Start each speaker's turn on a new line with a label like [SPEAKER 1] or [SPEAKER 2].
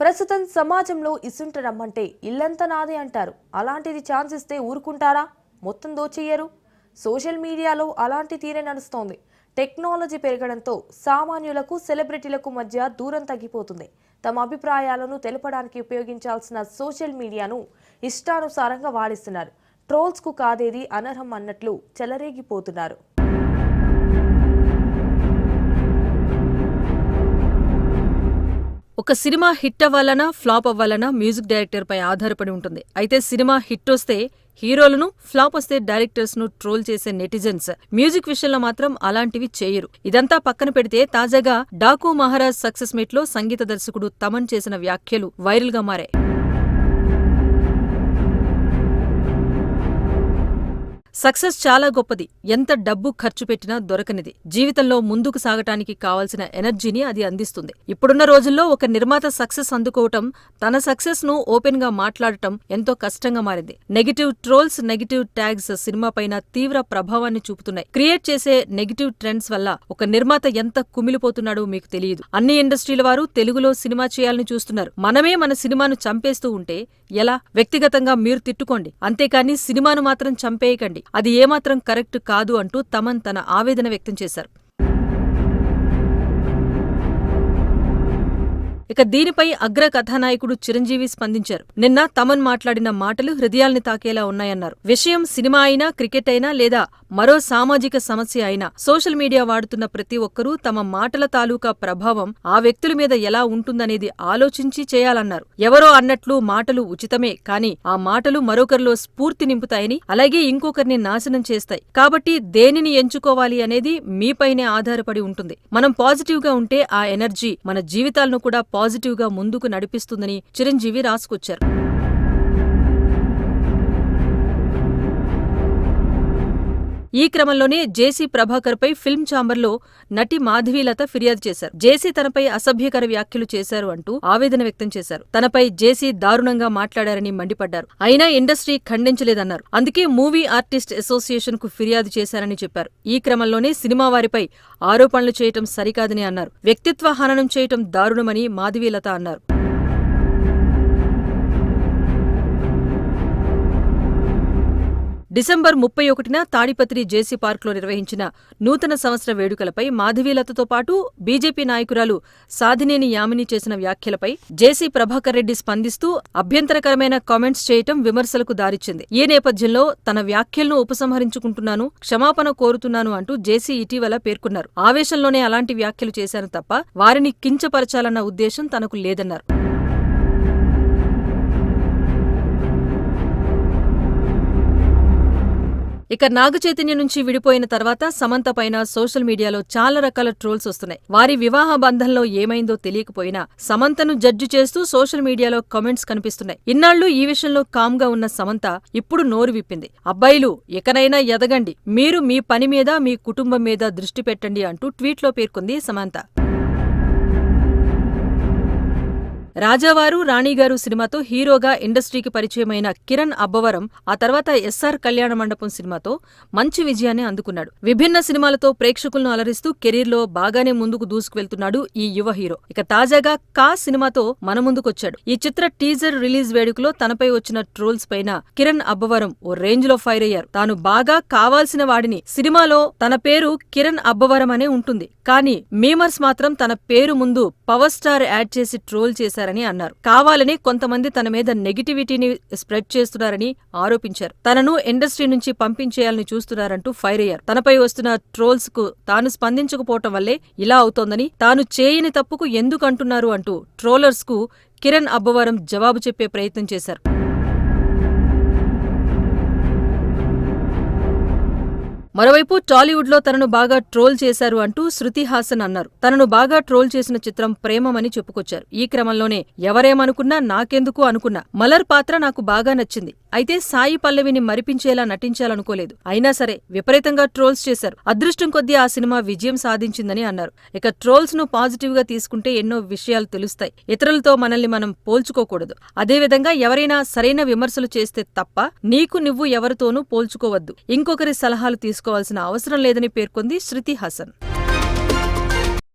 [SPEAKER 1] ప్రస్తుతం సమాజంలో ఇసుంటరమ్మంటే ఇల్లంతా నాదే అంటారు. అలాంటిది ఛాన్స్ ఇస్తే ఊరుకుంటారా? మొత్తం దోచేయరు. సోషల్ మీడియాలో అలాంటి తీరే నడుస్తోంది. టెక్నాలజీ పెరగడంతో సామాన్యులకు సెలబ్రిటీలకు మధ్య దూరం తగ్గిపోతుంది. తమ అభిప్రాయాలను తెలపడానికి ఉపయోగించాల్సిన సోషల్ మీడియాను ఇష్టానుసారంగా వాడిస్తున్నారు. ట్రోల్స్కు కాదేది అనర్హం అన్నట్లు చెలరేగిపోతున్నారు.
[SPEAKER 2] ఒక సినిమా హిట్ అవ్వాలనా ఫ్లాప్ అవ్వాలనా మ్యూజిక్ డైరెక్టర్ పై ఆధారపడి ఉంటుంది. అయితే సినిమా హిట్ వస్తే హీరోలను ఫ్లాప్ వస్తే డైరెక్టర్స్ను ట్రోల్ చేసే నెటిజన్స్ మ్యూజిక్ విషయంలో మాత్రం అలాంటివి చేయరు. ఇదంతా పక్కన పెడితే తాజాగా డాకు మహారాజ్ సక్సెస్ మీట్లో సంగీత దర్శకుడు తమన్ చేసిన వ్యాఖ్యలు వైరల్గా మారాయి. సక్సెస్ చాలా గొప్పది. ఎంత డబ్బు ఖర్చు పెట్టినా దొరకనిది. జీవితంలో ముందుకు సాగటానికి కావాల్సిన ఎనర్జీని అది అందిస్తుంది. ఇప్పుడున్న రోజుల్లో ఒక నిర్మాత సక్సెస్ అందుకోవటం తన సక్సెస్ను ఓపెన్గా మాట్లాడటం ఎంతో కష్టంగా మారింది. నెగిటివ్ ట్రోల్స్ నెగిటివ్ ట్యాగ్స్ సినిమాపైన తీవ్ర ప్రభావాన్ని చూపుతున్నాయి. క్రియేట్ చేసే నెగిటివ్ ట్రెండ్స్ వల్ల ఒక నిర్మాత ఎంత కుమిలిపోతున్నాడో మీకు తెలియదు. అన్ని ఇండస్ట్రీల వారు తెలుగులో సినిమా చేయాలని చూస్తున్నారు. మనమే మన సినిమాను చంపేస్తూ ఉంటే ఎలా? వ్యక్తిగతంగా మీరు తిట్టుకోండి. అంతేకాని సినిమాను మాత్రం చంపేయకండి. అది ఏమాత్రం కరెక్ట్ కాదు అంటూ తమన్ తన ఆవేదన వ్యక్తం చేశారు. ఇక దీనిపై అగ్ర కథానాయకుడు చిరంజీవి స్పందించారు. నిన్న తమన్ మాట్లాడిన మాటలు హృదయాల్ని తాకేలా ఉన్నాయన్నారు. విషయం సినిమా అయినా క్రికెట్ అయినా లేదా మరో సామాజిక సమస్య అయినా సోషల్ మీడియా వాడుతున్న ప్రతి ఒక్కరూ తమ మాటల తాలూకా ప్రభావం ఆ వ్యక్తుల మీద ఎలా ఉంటుందనేది ఆలోచించి చేయాలన్నారు. ఎవరో అన్నట్లు మాటలు ఉచితమే కానీ ఆ మాటలు మరొకరిలో స్ఫూర్తి నింపుతాయని అలాగే ఇంకొకరిని నాశనం చేస్తాయి. కాబట్టి దేనిని ఎంచుకోవాలి అనేది మీపైనే ఆధారపడి ఉంటుంది. మనం పాజిటివ్గా ఉంటే ఆ ఎనర్జీ మన జీవితాలను కూడా పాజిటివ్గా ముందుకు నడిపిస్తుందని చిరంజీవి రాసుకొచ్చారు. ఈ క్రమంలోనే జేసీ ప్రభాకర్ పై ఫిల్మ్ ఛాంబర్లో నటి మాధవీలత ఫిర్యాదు చేశారు. జేసీ తనపై అసభ్యకర వ్యాఖ్యలు చేశారు అంటూ ఆవేదన వ్యక్తం చేశారు. తనపై జేసీ దారుణంగా మాట్లాడారని మండిపడ్డారు. అయినా ఇండస్ట్రీ ఖండించలేదన్నారు. అందుకే మూవీ ఆర్టిస్ట్ అసోసియేషన్కు ఫిర్యాదు చేశారని చెప్పారు. ఈ క్రమంలోనే సినిమా వారిపై ఆరోపణలు చేయటం సరికాదని అన్నారు. వ్యక్తిత్వ హననం చేయటం దారుణమని మాధవీలత అన్నారు. డిసెంబర్ ముప్పై ఒకటిన తాడిపత్రి జేసీ పార్కులో నిర్వహించిన నూతన సంవత్సర వేడుకలపై మాధవీలతతో పాటు బీజేపీ నాయకురాలు సాధినేని యామిని చేసిన వ్యాఖ్యలపై జేసీ ప్రభాకర్ రెడ్డి స్పందిస్తూ అభ్యంతరకరమైన కామెంట్స్ చేయటం విమర్శలకు దారిచ్చింది. ఈ నేపథ్యంలో తన వ్యాఖ్యలను ఉపసంహరించుకుంటున్నాను క్షమాపణ కోరుతున్నాను అంటూ జేసీ ఇటీవల పేర్కొన్నారు. ఆవేశంలోనే అలాంటి వ్యాఖ్యలు చేశాను తప్ప వారిని కించపరచాలన్న ఉద్దేశం తనకు లేదన్నారు. ఇక నాగచైతన్య నుంచి విడిపోయిన తర్వాత సమంత పైన సోషల్ మీడియాలో చాలా రకాల ట్రోల్స్ వస్తున్నాయి. వారి వివాహ బంధంలో ఏమైందో తెలియకపోయినా సమంతను జడ్జి చేస్తూ సోషల్ మీడియాలో కమెంట్స్ కనిపిస్తున్నాయి. ఇన్నాళ్ళు ఈ విషయంలో కామ్గా ఉన్న సమంత ఇప్పుడు నోరు విప్పింది. అబ్బాయిలు ఎకనైనా ఎదగండి. మీరు మీ పని మీద మీ కుటుంబం మీద దృష్టి పెట్టండి అంటూ ట్వీట్లో పేర్కొంది సమంత. రాజావారు రాణిగారు సినిమాతో హీరోగా ఇండస్ట్రీకి పరిచయమైన కిరణ్ అబ్బవరం ఆ తర్వాత ఎస్ఆర్ కళ్యాణ మండపం సినిమాతో మంచి విజయాన్ని అందుకున్నాడు. విభిన్న సినిమాలతో ప్రేక్షకులను అలరిస్తూ కెరీర్లో బాగానే ముందుకు దూసుకువెళ్తున్నాడు ఈ యువ హీరో. ఇక తాజాగా కా సినిమాతో మన ముందుకొచ్చాడు. ఈ చిత్ర టీజర్ రిలీజ్ వేడుకలో తనపై వచ్చిన ట్రోల్స్ పైన కిరణ్ అబ్బవరం ఓ రేంజ్లో ఫైర్ అయ్యారు. తాను బాగా కావాల్సిన వాడిని. సినిమాలో తన పేరు కిరణ్ అబ్బవరం అనే ఉంటుంది. కానీ మీమర్స్ మాత్రం తన పేరు ముందు పవర్ స్టార్ యాడ్ చేసి ట్రోల్ చేశారని అన్నారు. కావాలని కొంతమంది తన మీద నెగిటివిటీని స్ప్రెడ్ చేస్తున్నారని ఆరోపించారు. తనను ఇండస్ట్రీ నుంచి పంపించేయాలని చూస్తున్నారంటూ ఫైర్ అయ్యారు. తనపై వస్తున్న ట్రోల్స్కు తాను స్పందించకపోవటం వల్లే ఇలా అవుతోందని తాను చేయని తప్పుకు ఎందుకంటున్నారు అంటూ ట్రోలర్స్కు కిరణ్ అబ్బవరం జవాబు చెప్పే ప్రయత్నం చేశారు. మరోవైపు టాలీవుడ్లో తనను బాగా ట్రోల్ చేశారు అంటూ శృతి హాసన్ అన్నారు. తనను బాగా ట్రోల్ చేసిన చిత్రం ప్రేమమని చెప్పుకొచ్చారు. ఈ క్రమంలోనే ఎవరేమనుకున్నా నాకెందుకు అనుకున్నా. మలర్ పాత్ర నాకు బాగా నచ్చింది. అయితే సాయి పల్లవిని మరిపించేలా నటించాలనుకోలేదు. అయినా సరే విపరీతంగా ట్రోల్స్ చేశారు. అదృష్టం కొద్దీ ఆ సినిమా విజయం సాధించిందని అన్నారు. ఇక ట్రోల్స్ను పాజిటివ్గా తీసుకుంటే ఎన్నో విషయాలు తెలుస్తాయి. ఇతరులతో మనల్ని మనం పోల్చుకోకూడదు. అదేవిధంగా ఎవరైనా సరైన విమర్శలు చేస్తే తప్ప నీకు నువ్వు ఎవరితోనూ పోల్చుకోవద్దు. ఇంకొకరి సలహాలు తీసుకోవాల్సిన అవసరం లేదని పేర్కొంది శృతి హాసన్.